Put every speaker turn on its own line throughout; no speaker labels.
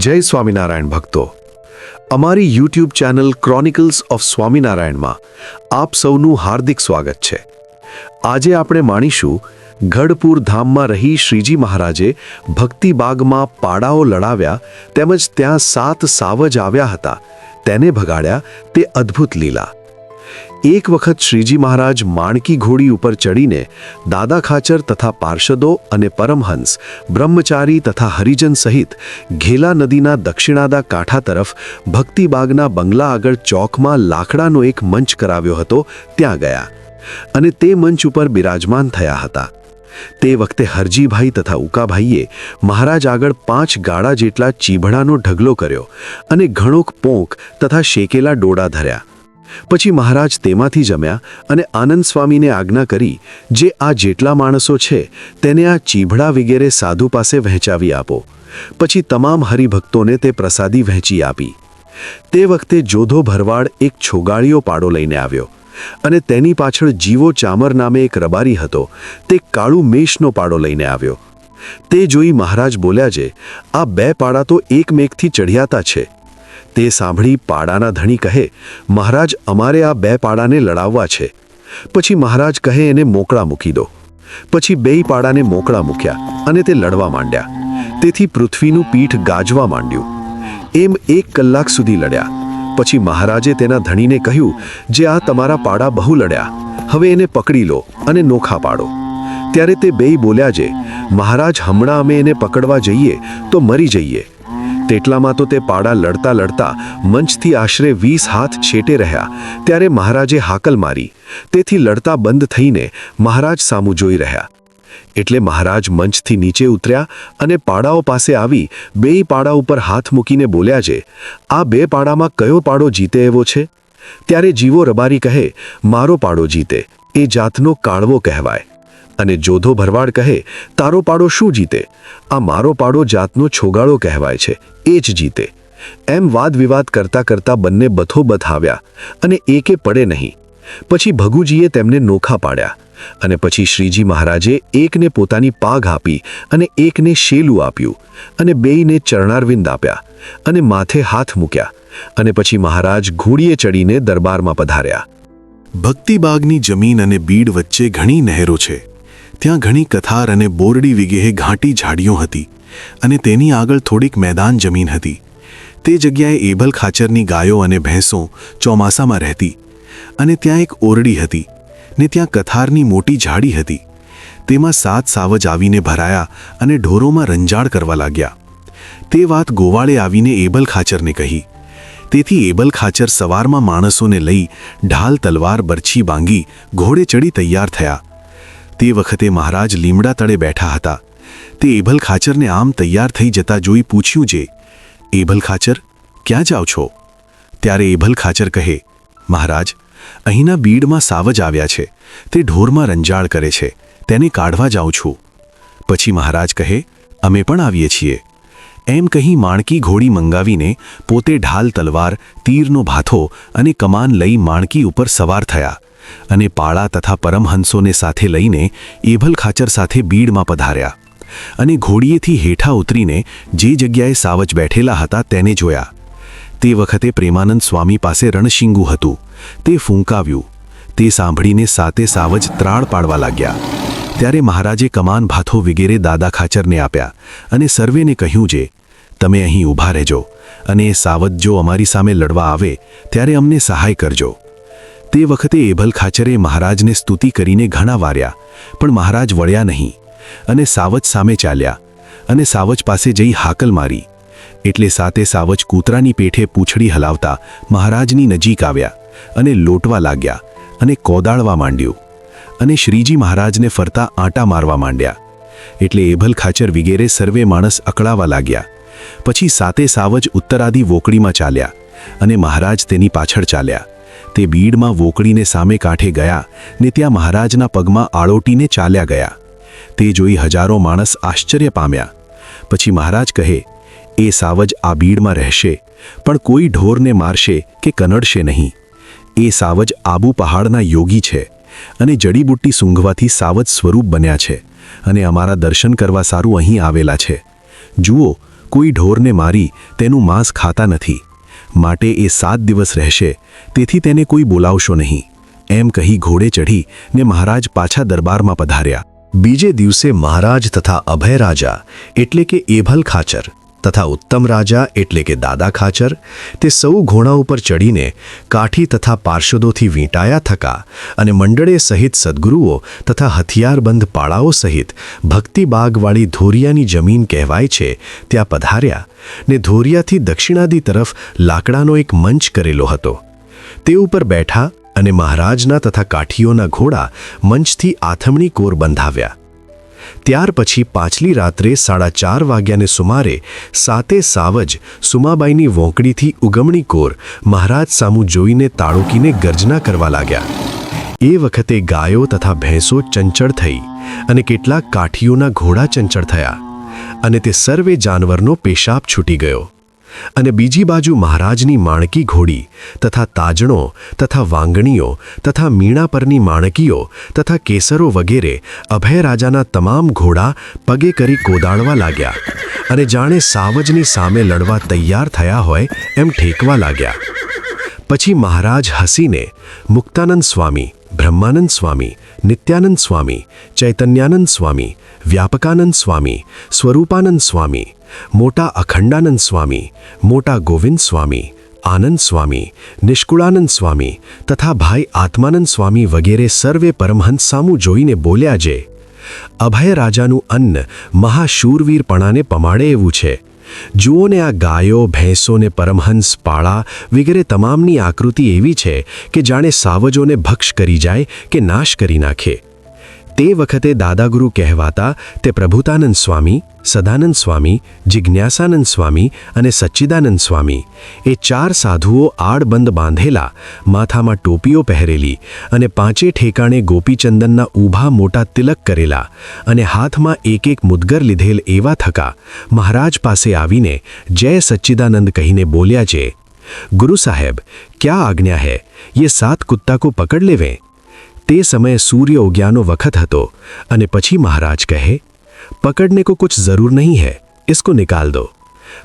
જય સ્વામિનારાયણ ભક્તો. અમારી યુટ્યુબ ચેનલ ક્રોનિકલ્સ ઓફ સ્વામિનારાયણમાં આપ સૌનું હાર્દિક સ્વાગત છે. આજે આપણે માણીશું, ગઢપુર ધામમાં રહી શ્રીજી મહારાજે ભક્તિબાગમાં પાડાઓ લડાવ્યા તેમજ ત્યાં સાત સાવજ આવ્યા હતા. તેને ભગાડ્યા તે અદ્ભુત લીલા. એક વખત શ્રીજી મહારાજ માણકી ઘોડી ઉપર ચડીને દાદા ખાચર તથા પાર્ષદો અને પરમહંસ, બ્રહ્મચારી તથા હરિજન સહિત ઘેલા નદીના દક્ષિણાદા કાંઠા તરફ ભક્તિબાગના બંગલા આગળ ચોકમાં લાકડાનો એક મંચ કરાવ્યો હતો, ત્યાં ગયા અને તે મંચ ઉપર બિરાજમાન થયા હતા. તે વખતે હરજીભાઈ તથા ઉકાભાઈએ મહારાજ આગળ પાંચ ગાળા જેટલા ચીભડાનો ઢગલો કર્યો અને ઘણોક પોંક તથા શેકેલા ડોડા ધર્યા. પછી મહારાજ તેમાંથી જમ્યા અને આનંદ સ્વામીને આજ્ઞા કરી, જે આ જેટલા માણસો છે, તેને આ ચીભડા વગેરે સાધુ પાસે વહેંચાવી આપો. પછી તમામ હરિભક્તોને તે પ્રસાદી વહેંચી આપી. તે વખતે જોધો ભરવાડ એક છોગાળીયો પાડો લઈને આવ્યો અને તેની પાછળ જીવો ચામર નામે એક રબારી હતો, તે કાળું મેષનો પાડો લઈને આવ્યો. તે જોઈ મહારાજ બોલ્યા છે, આ બે પાડા તો એકમેકથી ચઢિયાતા છે. તે સાંભળી પાડાના ધણી કહે, મહારાજ, અમારે આ બે પાડાને લડાવવા છે. પછી મહારાજ કહે, એને મોકળા મૂકી દો. પછી બેય પાડાને મોકળા મૂક્યા અને તે લડવા માંડ્યા. તેથી પૃથ્વીનું પીઠ ગાજવા માંડ્યું. એમ એક કલાક સુધી લડ્યા. પછી મહારાજે તેના ધણીને કહ્યું, જે આ તમારા પાડા બહુ લડ્યા, હવે એને પકડી લો અને નોખા પાડો. ત્યારે તે બેય બોલ્યા જે, મહારાજ, હમણાં અમે એને પકડવા જઈએ તો મરી જઈએ. તેટલામાં તો તે પાડા લડતા લડતા મંચથી આશરે વીસ હાથ છેટે રહ્યા. ત્યારે મહારાજે હાકલ મારી. તેથી લડતા બંધ થઈને મહારાજ સામું જોઈ રહ્યા. એટલે મહારાજ મંચથી નીચે ઉતર્યા અને પાડાઓ પાસે આવી બેય પાડા ઉપર હાથ મૂકીને બોલ્યા છે, આ બે પાડામાં કયો પાડો જીતે એવો છે? ત્યારે જીવો રબારી કહે, મારો પાડો જીતે. એ જાતનો કાળવો કહેવાય. અને જોધો ભરવાડ કહે, તારો પાડો શું જીતે? આ મારો પાડો જાતનો છોગાળો કહેવાય છે, એ જ જીતે. એમ વાદ વિવાદ કરતા કરતા બંને બથો બથ આવ્યા અને એકે પડે નહીં. પછી ભગુજીએ તેમને નોખા પાડ્યા અને પછી શ્રીજી મહારાજે એકને પોતાની પાઘ આપી અને એકને શેલું આપ્યું અને બેયને ચરણારવિંદ આપ્યા અને માથે હાથ મૂક્યા અને પછી મહારાજ ઘોડીએ ચડીને દરબારમાં પધાર્યા.
ભક્તિબાગની જમીન અને બીડ વચ્ચે ઘણી નહેરો છે. ત્યાં ઘણી કથાર અને બોરડી વિગેહે ઘાટી ઝાડીઓ હતી અને તેની આગળ થોડીક મેદાન જમીન હતી. તે જગ્યાએ એભલ ખાચરની ગાયો અને ભેંસો ચોમાસામાં રહેતી અને ત્યાં એક ઓરડી હતી ને ત્યાં કથારની મોટી ઝાડી હતી. તેમાં સાત સાવજ આવીને ભરાયા અને ઢોરોમાં રંજાડ કરવા લાગ્યા. તે વાત ગોવાળે આવીને એબલ ખાચરને કહી. તેથી એબલ ખાચર સવારમાં માણસોને લઈ ઢાલ તલવાર, બરછી બાંગી, ઘોડે ચડી તૈયાર થયા. તે વખતે મહારાજ લીમડા તળે બેઠા હતા. તે એભલ ખાચરને આમ તૈયાર થઈ જતા જોઈ પૂછ્યું જે એભલ ખાચર, ક્યાં જાઓ છો? ત્યારે એભલ ખાચર કહે, મહારાજ, અહીંના બીડમાં સાવજ આવ્યા છે. તે ઢોરમાં રંજાળ કરે છે. તેને કાઢવા જાઉં છું. પછી મહારાજ કહે, અમે પણ આવીએ છીએ. એમ કહી માણકી ઘોડી મંગાવીને પોતે ઢાલ તલવાર, તીરનો ભાથો અને કમાન લઈ માણકી ઉપર સવાર થયા. અને પાળા તથા પરમહંસોને સાથે લઈને એભલ ખાચર સાથે બીડમાં પધાર્યા અને ઘોડીએથી હેઠા ઉતરીને જે જગ્યાએ સાવજ બેઠેલા હતા તેને જોયા. તે વખતે પ્રેમાનંદ સ્વામી પાસે રણશિંગુ હતું. તે ફૂંકાવ્યું. તે સાંભળીને સાતે સાવજ ત્રાળ પાડવા લાગ્યા. ત્યારે મહારાજે કમાન ભાથો વગેરે દાદા ખાચરને આપ્યા અને સર્વેને કહ્યું જે, તમે અહીં ઊભા રહેજો અને સાવજ જો અમારી સામે લડવા આવે, ત્યારે અમને સહાય કરજો. તે વખતે એભલ ખાચરે મહારાજને સ્તુતિ કરીને ઘણા વાર્યા, પણ મહારાજ વળ્યા નહીં અને સાવજ સામે ચાલ્યા અને સાવજ પાસે જઈ હાકલ મારી. એટલે સાતે સાવજ કૂતરાની પેઠે પૂંછડી હલાવતા મહારાજની નજીક આવ્યા અને લોટવા લાગ્યા અને કોદાળવા માંડ્યું અને શ્રીજી મહારાજને ફરતા આંટા મારવા માંડ્યા. એટલે એભલ ખાચર વિગેરે સર્વે માણસ અકળાવા લાગ્યા. પછી સાતે સાવજ ઉત્તરાદી વોકડીમાં ચાલ્યા અને મહારાજ તેની પાછળ ચાલ્યા. તે બીડમાં વોકળીને સામે કાંઠે ગયા ને ત્યાં મહારાજના પગમાં આળોટીને ચાલ્યા ગયા. તે જોઈ હજારો માણસ આશ્ચર્ય પામ્યા. પછી મહારાજ કહે, એ સાવજ આ બીડમાં રહેશે, પણ કોઈ ઢોરને મારશે કે કનડશે નહીં. એ સાવજ આબુ પહાડના યોગી છે અને જડીબુટ્ટી સૂંઘવાથી સાવજ સ્વરૂપ બન્યા છે અને અમારા દર્શન કરવા સારું અહીં આવેલા છે. જુઓ, કોઈ ઢોરને મારી તેનું માંસ ખાતા નથી. માટે એ સાત દિવસ રહેશે, તેથી તેને કોઈ બોલાવશો નહીં. એમ કહી ઘોડે ચઢી ને મહારાજ પાછા દરબારમાં પધાર્યા.
બીજે દિવસે મહારાજ તથા અભય રાજા એટલે કે એભલ ખાચર તથા ઉત્તમ રાજા એટલે કે દાદા ખાચર, તે સૌ ઘોડા ઉપર ચડીને કાઠી તથા પાર્ષદોથી વીંટાયા થકા અને મંડળે સહિત સદ્ગુરુઓ તથા હથિયારબંધ પાળાઓ સહિત ભક્તિબાગવાળી ધોરિયાની જમીન કહેવાય છે, ત્યાં પધાર્યા ને ધોરિયાથી દક્ષિણાદી તરફ લાકડાનો એક મંચ કરેલો હતો. તે ઉપર બેઠા અને મહારાજના તથા કાઠીઓના ઘોડા મંચથી આથમણી કોર બંધાવ્યા. ત્યાર પછી પાછલી રાત્રે સાડા ચાર વાગ્યાને સુમારે સાતે સાવજ સુમાબાઈની વોંકડીથી ઉગમણી કોર મહારાજ સામું જોઈને તાળુકીને ગર્જના કરવા લાગ્યા. એ વખતે ગાયો તથા ભેંસો ચંચળ થઈ અને કેટલાક કાઠીઓના ઘોડા ચંચળ થયા અને તે સર્વે જાનવરનો પેશાબ છૂટી ગયો. અને બીજી બાજુ મહારાજની માણકી ઘોડી તથા તાજણો તથા વાંગણીઓ તથા મીણા પરની માણકીઓ તથા કેસરો વગેરે અભય રાજાના તમામ ઘોડા પગે કરી કોદાળવા લાગ્યા અને જાણે સાવજની સામે લડવા તૈયાર થયા હોય એમ ઠેકવા લાગ્યા. પછી મહારાજ હસીને, મુક્તાનંદ સ્વામી, બ્રહ્માનંદ સ્વામી, નિત્યાનંદ સ્વામી, ચૈતન્યાનંદ સ્વામી, વ્યાપકાનંદ સ્વામી, સ્વરૂપાનંદ સ્વામી મોટા અખંડાનંદ સ્વામી, મોટા ગોવિંદ સ્વામી, આનંદ સ્વામી, નિષ્કુળાનંદ સ્વામી તથા ભાઈ આત્માનંદ સ્વામી વગેરે સર્વે પરમહંસ સામું જોઈને બોલ્યા જે, અભય રાજાનું અન્ન મહાશૂરવીરપણાને પમાડે એવું છે. જુઓને આ ગાયો, ભેંસો ને પરમહંસ પાળા વગેરે તમામની આકૃતિ એવી છે કે જાણે સાવજોને ભક્ષ કરી જાય કે નાશ કરી નાખે. તે વખતે દાદાગુરુ કહેવાતા તે પ્રભુતાનંદ સ્વામી, સદાનંદ સ્વામી, જિજ્ઞાસાનંદ સ્વામી અને સચ્ચિદાનંદ સ્વામી. એ ચાર સાધુઓ આડબંધ બાંધેલા, માથામાં ટોપીઓ પહેરેલી અને પાંચે ઠેકાણે ગોપીચંદનના ઊભા મોટા તિલક કરેલા અને હાથમાં એક એક મુદગર લીધેલ એવા થકા મહારાજ પાસે આવીને જય સચ્ચિદાનંદ કહીને બોલ્યા છે, ગુરુ સાહેબ, ક્યાં આજ્ઞા હૈ? યે સાત કુત્તા કો પકડ લેવેं. તે સમયે સૂર્ય ઉગ્યાનો વખત હતો અને પછી મહારાજ કહે, પકડને કો કુછ જરૂર નહીં હૈ, ઇસકો નિકાલ દો.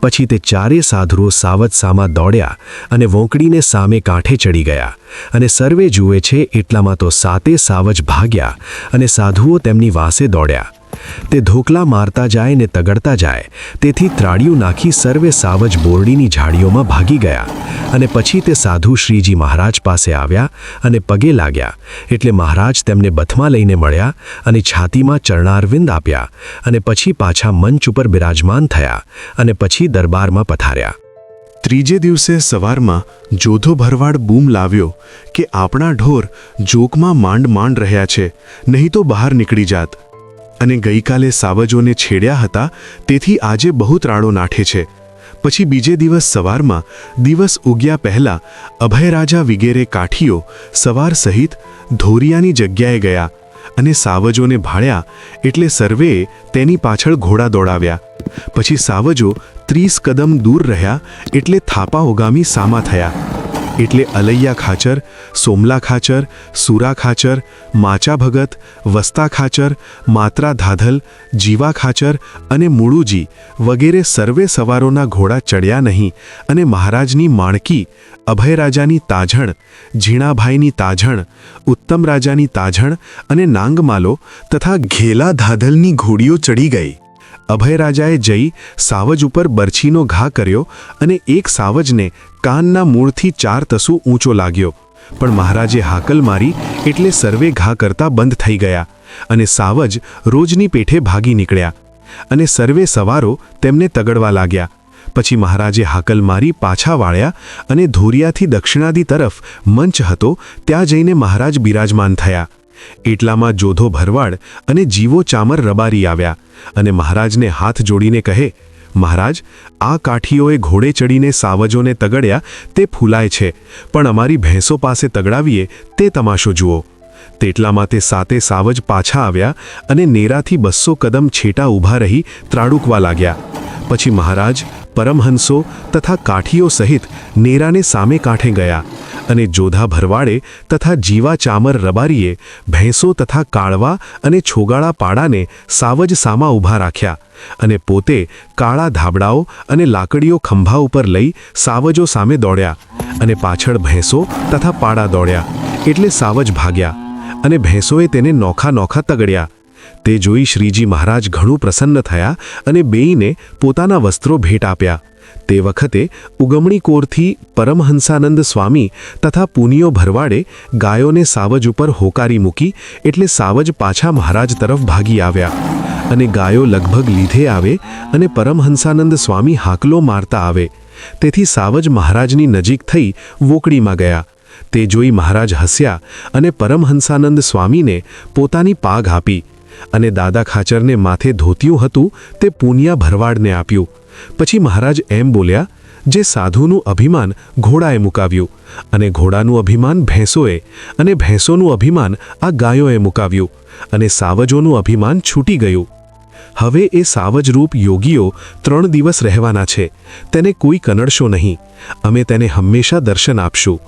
પછી તે ચારે સાધુઓ સાવત સામા દોડ્યા અને વોંકડીને સામે કાંઠે ચડી ગયા અને સર્વે જુએ છે એટલામાં તો સાતે સાવજ ભાગ્યા અને સાધુઓ તેમની વાંસે દોડ્યા. તે ધોકલા મારતા જાય ને તગડતા જાય. તેથી ત્રાડિયું નાખી સર્વે સાવજ બોરડીની ઝાડીઓમાં ભાગી ગયા અને પછી તે સાધુ શ્રીજી મહારાજ પાસે આવ્યા અને પગે લાગ્યા. એટલે મહારાજ તેમને બથમાં લઈને મળ્યા અને છાતીમાં ચરણારવિંદ આપ્યા અને પછી પાછા મંચ ઉપર બિરાજમાન થયા અને પછી દરબારમાં પથાર્યા
ત્રીજે દિવસે સવારમાં જોધો ભરવાડ બૂમ લાવ્યો કે આપણા ઢોર જોકમાં માંડ માંડ રહ્યા છે, નહીં તો બહાર નીકળી જાત. અને ગઈકાલે સાવજોને છેડ્યા હતા, તેથી આજે બહુ ત્રાળો નાઠે છે. પછી બીજે દિવસ સવારમાં, દિવસ ઉગ્યા પહેલા, અભયરાજા વિગેરે કાઠીઓ, સવાર સહિત ધોરિયાની જગ્યાએ ગયા અને સાવજોને ભાળ્યા એટલે સર્વેએ તેની પાછળ ઘોડા દોડાવ્યા. પછી સાવજો ત્રીસ કદમ દૂર રહ્યા એટલે થાપા ઓગામી સામા થયા. એટલે અલૈયા ખાચર, સોમલા ખાચર, સુરા ખાચર, માચા ભગત, વસ્તા ખાચર, માત્રા ધાધલ, જીવા ખાચર અને મુળુજી વગેરે સર્વે સવારોના ઘોડા ચડ્યા નહીં અને મહારાજની માણકી, અભયરાજાની તાજણ, ઝીણાભાઈની તાજણ ઉત્તમ રાજાની તાજણ અને નાંગમાલો તથા ઘેલા ધાધલની ઘોડીઓ ચડી ગઈ. અભયરાજાએ જઈ સાવજ ઉપર બરછીનો ઘા કર્યો અને એક સાવજને કાનના મૂળથી ચાર તસુ ઊંચો લાગ્યો. પણ મહારાજે હાકલ મારી એટલે સર્વે ઘા કરતા બંધ થઈ ગયા અને સાવજ રોજની પેઠે ભાગી નીકળ્યા અને સર્વે સવારો તેમને તગડવા લાગ્યા. પછી મહારાજે હાકલ મારી પાછા વાળ્યા અને ધોરિયાથી દક્ષિણાદી તરફ મંચ હતો ત્યાં જઈને મહારાજ બિરાજમાન થયા. એટલામાં જોધો ભરવાડ અને જીવો ચામર રબારી આવ્યા અને મહારાજને હાથ જોડીને કહે, મહારાજ, આ કાઠીઓએ ઘોડે ચડીને સાવજોને તગડ્યા, તે ફૂલાય છે, પણ અમારી ભેંસો પાસે તગડાવીએ, તે તમાશો જુઓ. તેટલામાં તે સાતે સાવજ પાછા આવ્યા અને નેરાથી બસો કદમ છેટા ઊભા રહી ત્રાડુકવા લાગ્યા. પછી મહારાજ, પરમહંસો તથા કાઠીઓ સહિત નેરાને સામે કાંઠે ગયા. અને જોધા ભરવાડે તથા જીવા ચામર રબારીએ ભેંસો તથા કાળવા અને છોગાળા પાડાને સાવજ સામા ઊભા રાખ્યા
અને પોતે કાળા ધાબડાઓ અને લાકડીઓ ખંભા ઉપર લઈ સાવજો સામે દોડ્યા અને પાછળ ભેંસો તથા પાડા દોડ્યા એટલે સાવજ ભાગ્યા અને ભેંસોએ તેને નોખા નોખા તગડ્યા. તે જોઈ શ્રીજી મહારાજ ઘણું પ્રસન્ન થયા અને બેઈને પોતાના વસ્ત્રો ભેટ આપ્યા. તે વખતે ઉગમણી કોરથી પરમહંસાનંદ સ્વામી તથા પુનિયો ભરવાડે ગાયોને સાવજ ઉપર હોકારી મૂકી એટલે સાવજ પાછા મહારાજ તરફ ભાગી આવ્યા અને ગાયો લગભગ લીધે આવે અને પરમહંસાનંદ સ્વામી હાકલો મારતા આવે. તેથી સાવજ મહારાજની નજીક થઈ વોકડીમાં ગયા. તે જોઈ મહારાજ હસ્યા અને પરમહંસાનંદ સ્વામીને પોતાની પાઘ આપી અને દાદા ખાચરને માથે ધોતિયું હતું તે પુનિયા ભરવાડને આપ્યું. પછી મહારાજ એમ બોલ્યા, જે સાધુનું અભિમાન ઘોડાએ મુકાવ્યું અને ઘોડાનું અભિમાન ભેંસોએ અને ભેંસોનું અભિમાન આ ગાયોએ મુકાવ્યું અને સાવજોનું અભિમાન છૂટી ગયું. હવે એ સાવજરૂપ યોગીઓ ત્રણ દિવસ રહેવાના છે, તેને કોઈ કનડશો નહીં. અમે તેને હંમેશા દર્શન આપશું.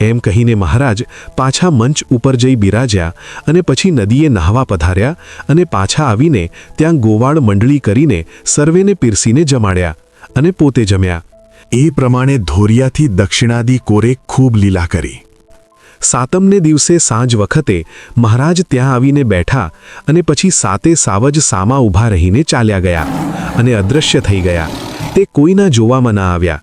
એમ કહીને મહારાજ પાછા મંચ ઉપર જઈ બિરાજ્યા અને પછી નદીએ નહાવા પધાર્યા અને પાછા આવીને ત્યાં ગોવાળ મંડળી કરીને સર્વેને પીરસીને જમાડ્યા અને પોતે જમ્યા.
એ પ્રમાણે ધોરિયાથી દક્ષિણાદી કોરે ખૂબ લીલા કરી.
સાતમને દિવસે સાંજ વખતે મહારાજ ત્યાં આવીને બેઠા અને પછી સાતે સાવજ સામા ઊભા રહીને ચાલ્યા ગયા અને અદૃશ્ય થઈ ગયા. તે કોઈના જોવામાં ના આવ્યા.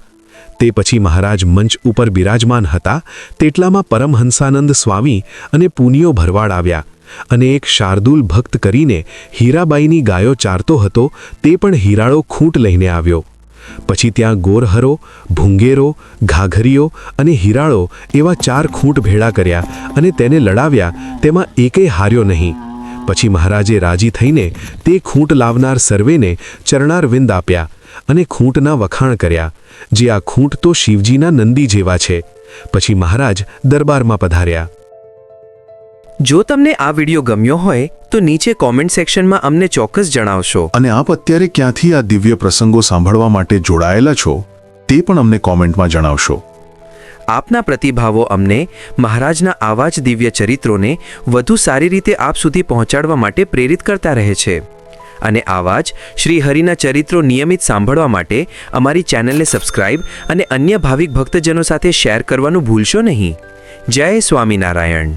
તે પછી મહારાજ મંચ ઉપર બિરાજમાન હતા, તેટલામાં પરમહંસાનંદ સ્વામી અને પુનિયો ભરવાડ આવ્યા અને એક શાર્દુલ ભક્ત કરીને હીરાબાઈની ગાયો ચારતો હતો, તે પણ હીરાળો ખૂંટ લઈને આવ્યો. પછી ત્યાં ગોરહરો, ભૂંગેરો, ઘાઘરીઓ અને હીરાળો એવા ચાર ખૂંટ ભેળા કર્યા અને તેને લડાવ્યા, તેમાં એકેય હાર્યો નહીં. પછી મહારાજે રાજી થઈને તે ખૂંટ લાવનાર સર્વેને ચરણારવિંદ આપ્યા અને ખૂંટના વખાણ કર્યા. જે આ ખૂંટ તો શિવજીના નંદી જેવા છે. પછી મહારાજ દરબારમાં પધાર્યા.
જો તમને આ વિડિયો ગમ્યો હોય તો નીચે કોમેન્ટ સેક્શનમાં અમને ચોક્કસ જણાવશો.
અને આપ અત્યારે ક્યાંથી આ દિવ્ય પ્રસંગો સાંભળવા માટે જોડાયેલા છો તે પણ અમને કોમેન્ટમાં જણાવશો.
આપના પ્રતિભાવો અમને મહારાજના આવા જ દિવ્ય ચરિત્રોને વધુ સારી રીતે આપ સુધી પહોંચાડવા માટે પ્રેરિત કરતા રહે છે. અને આવા જ શ્રી હરિના ચરિત્રો નિયમિત સાંભળવા માટે અમારી ચેનલને સબસ્ક્રાઇબ અને અન્ય ભાવિક ભક્તજનો સાથે શેર કરવાનું ભૂલશો નહીં. જય સ્વામિનારાયણ.